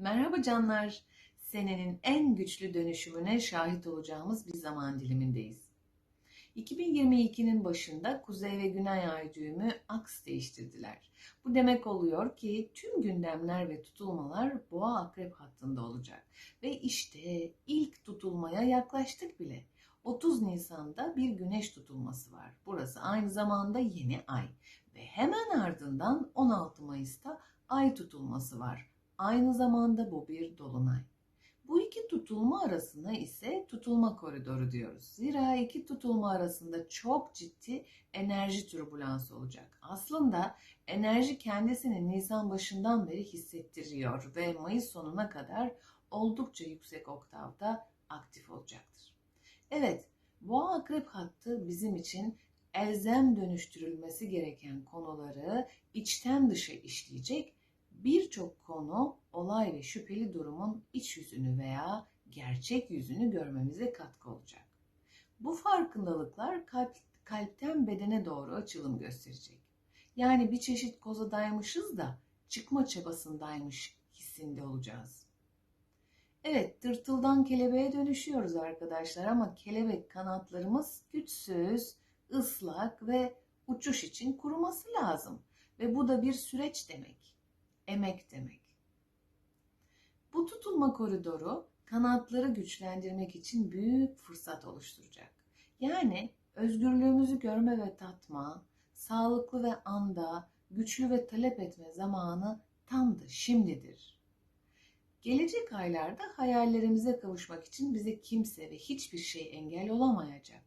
Merhaba canlar. Senenin en güçlü dönüşümüne şahit olacağımız bir zaman dilimindeyiz. 2022'nin başında Kuzey ve Güney Ay düğümü aks değiştirdiler. Bu demek oluyor ki tüm gündemler ve tutulmalar Boğa Akrep hattında olacak. Ve işte ilk tutulmaya yaklaştık bile. 30 Nisan'da bir güneş tutulması var. Burası aynı zamanda yeni ay ve hemen ardından 16 Mayıs'ta ay tutulması var. Aynı zamanda bu bir dolunay. Bu iki tutulma arasına ise tutulma koridoru diyoruz. Zira iki tutulma arasında çok ciddi enerji türbülansı olacak. Aslında enerji kendisini Nisan başından beri hissettiriyor ve Mayıs sonuna kadar oldukça yüksek oktavda aktif olacaktır. Evet, Boğa Akrep hattı bizim için elzem dönüştürülmesi gereken konuları içten dışa işleyecek birçok konu, olay ve şüpheli durumun iç yüzünü veya gerçek yüzünü görmemize katkı olacak. Bu farkındalıklar kalp, kalpten bedene doğru açılım gösterecek. Yani bir çeşit kozadaymışız da çıkma çabasındaymış hissinde olacağız. Evet, tırtıldan kelebeğe dönüşüyoruz arkadaşlar ama kelebek kanatlarımız güçsüz, ıslak ve uçuş için kuruması lazım. Ve bu da bir süreç demek, emek demek. Bu tutulma koridoru kanatları güçlendirmek için büyük fırsat oluşturacak. Yani özgürlüğümüzü görme ve tatma, sağlıklı ve anda, güçlü ve talep etme zamanı tam da şimdidir. Gelecek aylarda hayallerimize kavuşmak için bize kimse ve hiçbir şey engel olamayacak.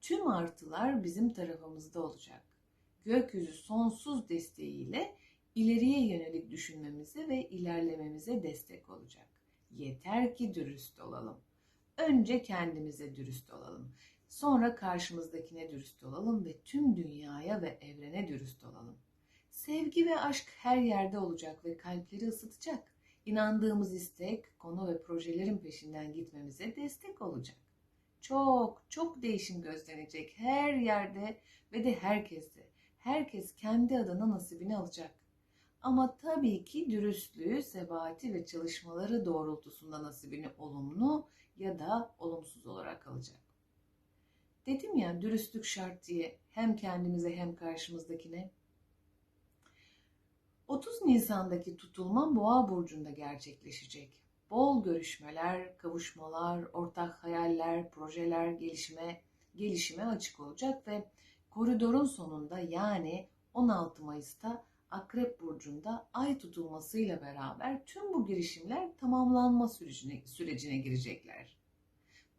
Tüm artılar bizim tarafımızda olacak. Gökyüzü sonsuz desteğiyle ileriye yönelik düşünmemize ve ilerlememize destek olacak. Yeter ki dürüst olalım. Önce kendimize dürüst olalım. Sonra karşımızdakine dürüst olalım ve tüm dünyaya ve evrene dürüst olalım. Sevgi ve aşk her yerde olacak ve kalpleri ısıtacak. İnandığımız istek, konu ve projelerin peşinden gitmemize destek olacak. Çok çok değişim gözlenecek her yerde ve de herkeste. Herkes kendi adına nasibini alacak. Ama tabii ki dürüstlüğü, sebati ve çalışmaları doğrultusunda nasibini olumlu ya da olumsuz olarak alacak. Dedim ya dürüstlük şart diye hem kendimize hem karşımızdakine. 30 Nisan'daki tutulma Boğa burcunda gerçekleşecek. Bol görüşmeler, kavuşmalar, ortak hayaller, projeler gelişime gelişime açık olacak ve koridorun sonunda yani 16 Mayıs'ta Akrep Burcu'nda ay tutulmasıyla beraber tüm bu girişimler tamamlanma sürecine, sürecine girecekler.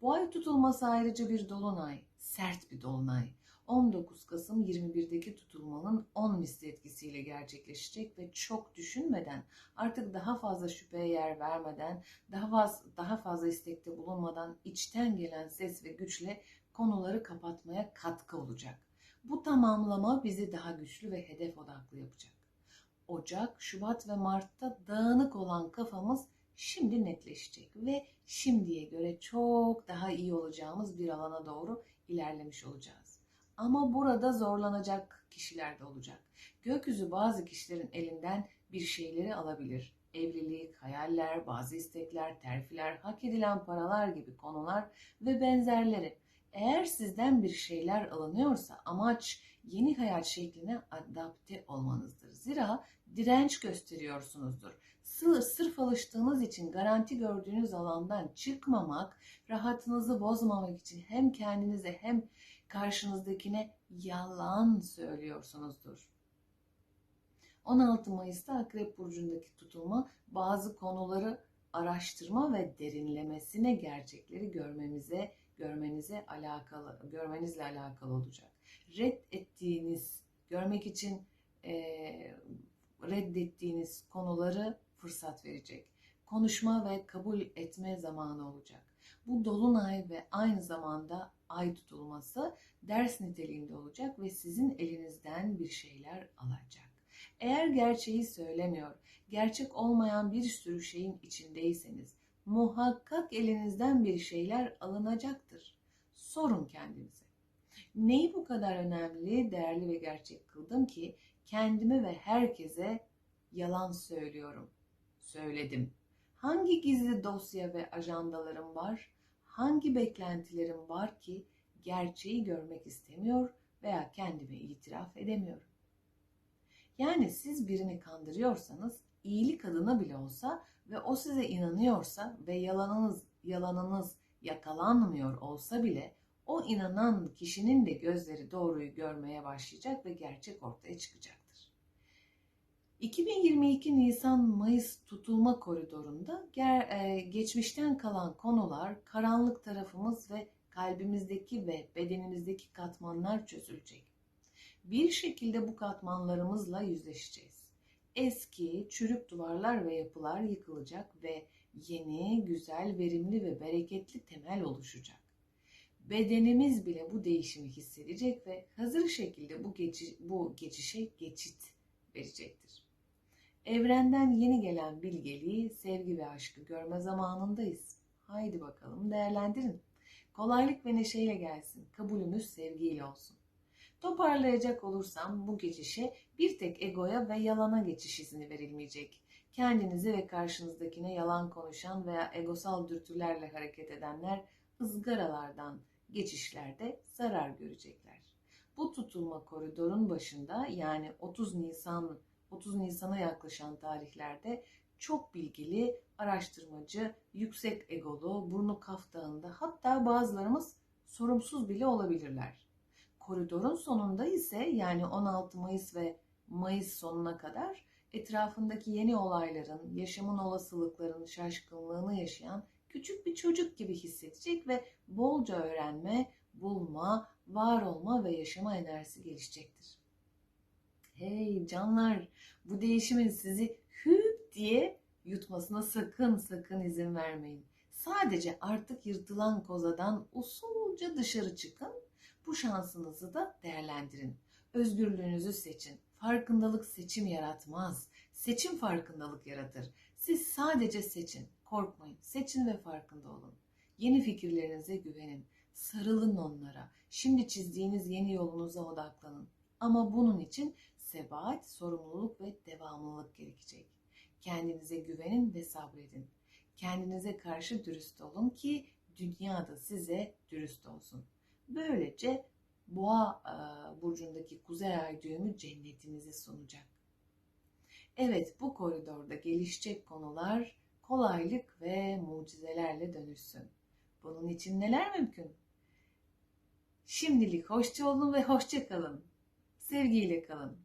Bu ay tutulması ayrıca bir dolunay, sert bir dolunay. 19 Kasım 21'deki tutulmanın 10 misli etkisiyle gerçekleşecek ve çok düşünmeden, artık daha fazla şüpheye yer vermeden, daha fazla, daha fazla istekte bulunmadan içten gelen ses ve güçle konuları kapatmaya katkı olacak. Bu tamamlama bizi daha güçlü ve hedef odaklı yapacak. Ocak, Şubat ve Mart'ta dağınık olan kafamız şimdi netleşecek ve şimdiye göre çok daha iyi olacağımız bir alana doğru ilerlemiş olacağız. Ama burada zorlanacak kişiler de olacak. Gökyüzü bazı kişilerin elinden bir şeyleri alabilir. Evlilik, hayaller, bazı istekler, terfiler, hak edilen paralar gibi konular ve benzerleri. Eğer sizden bir şeyler alınıyorsa amaç yeni hayat şekline adapte olmanızdır. Zira direnç gösteriyorsunuzdur. Sırf, sırf alıştığınız için garanti gördüğünüz alandan çıkmamak, rahatınızı bozmamak için hem kendinize hem karşınızdakine yalan söylüyorsunuzdur. 16 Mayıs'ta Akrep Burcu'ndaki tutulma bazı konuları araştırma ve derinlemesine gerçekleri görmemize, görmenize alakalı, görmenizle alakalı olacak. Reddettiğiniz, görmek için e, reddettiğiniz konuları fırsat verecek. Konuşma ve kabul etme zamanı olacak. Bu dolunay ve aynı zamanda ay tutulması ders niteliğinde olacak ve sizin elinizden bir şeyler alacak. Eğer gerçeği söylemiyor, gerçek olmayan bir sürü şeyin içindeyseniz muhakkak elinizden bir şeyler alınacaktır. Sorun kendinize. Neyi bu kadar önemli, değerli ve gerçek kıldım ki kendime ve herkese yalan söylüyorum. Söyledim. Hangi gizli dosya ve ajandalarım var? Hangi beklentilerim var ki gerçeği görmek istemiyor veya kendime itiraf edemiyorum? Yani siz birini kandırıyorsanız iyilik adına bile olsa ve o size inanıyorsa ve yalanınız yalanınız yakalanmıyor olsa bile o inanan kişinin de gözleri doğruyu görmeye başlayacak ve gerçek ortaya çıkacaktır. 2022 Nisan-Mayıs tutulma koridorunda e, geçmişten kalan konular, karanlık tarafımız ve kalbimizdeki ve bedenimizdeki katmanlar çözülecek. Bir şekilde bu katmanlarımızla yüzleşeceğiz. Eski, çürük duvarlar ve yapılar yıkılacak ve yeni, güzel, verimli ve bereketli temel oluşacak. Bedenimiz bile bu değişimi hissedecek ve hazır şekilde bu, geçi, bu geçişe geçit verecektir. Evrenden yeni gelen bilgeliği, sevgi ve aşkı görme zamanındayız. Haydi bakalım değerlendirin. Kolaylık ve neşeyle gelsin. Kabulünüz sevgiyle olsun. Toparlayacak olursam bu geçişe bir tek egoya ve yalana geçiş izni verilmeyecek. Kendinizi ve karşınızdakine yalan konuşan veya egosal dürtülerle hareket edenler ızgaralardan geçişlerde zarar görecekler. Bu tutulma koridorun başında yani 30 Nisan 30 Nisan'a yaklaşan tarihlerde çok bilgili, araştırmacı, yüksek egolu, burnu kaftağında hatta bazılarımız sorumsuz bile olabilirler. Koridorun sonunda ise yani 16 Mayıs ve Mayıs sonuna kadar etrafındaki yeni olayların, yaşamın olasılıklarının şaşkınlığını yaşayan küçük bir çocuk gibi hissedecek ve bolca öğrenme, bulma, var olma ve yaşama enerjisi gelişecektir. Hey canlar, bu değişimin sizi hüp diye yutmasına sakın sakın izin vermeyin. Sadece artık yırtılan kozadan usulca dışarı çıkın. Bu şansınızı da değerlendirin. Özgürlüğünüzü seçin. Farkındalık seçim yaratmaz. Seçim farkındalık yaratır. Siz sadece seçin. Korkmayın. Seçin ve farkında olun. Yeni fikirlerinize güvenin. Sarılın onlara. Şimdi çizdiğiniz yeni yolunuza odaklanın. Ama bunun için sebat, sorumluluk ve devamlılık gerekecek. Kendinize güvenin ve sabredin. Kendinize karşı dürüst olun ki dünya da size dürüst olsun. Böylece Boğa e, burcundaki kuzey ay düğümü cennetinizi sunacak. Evet bu koridorda gelişecek konular kolaylık ve mucizelerle dönüşsün. Bunun için neler mümkün? Şimdilik hoşça olun ve hoşça kalın. Sevgiyle kalın.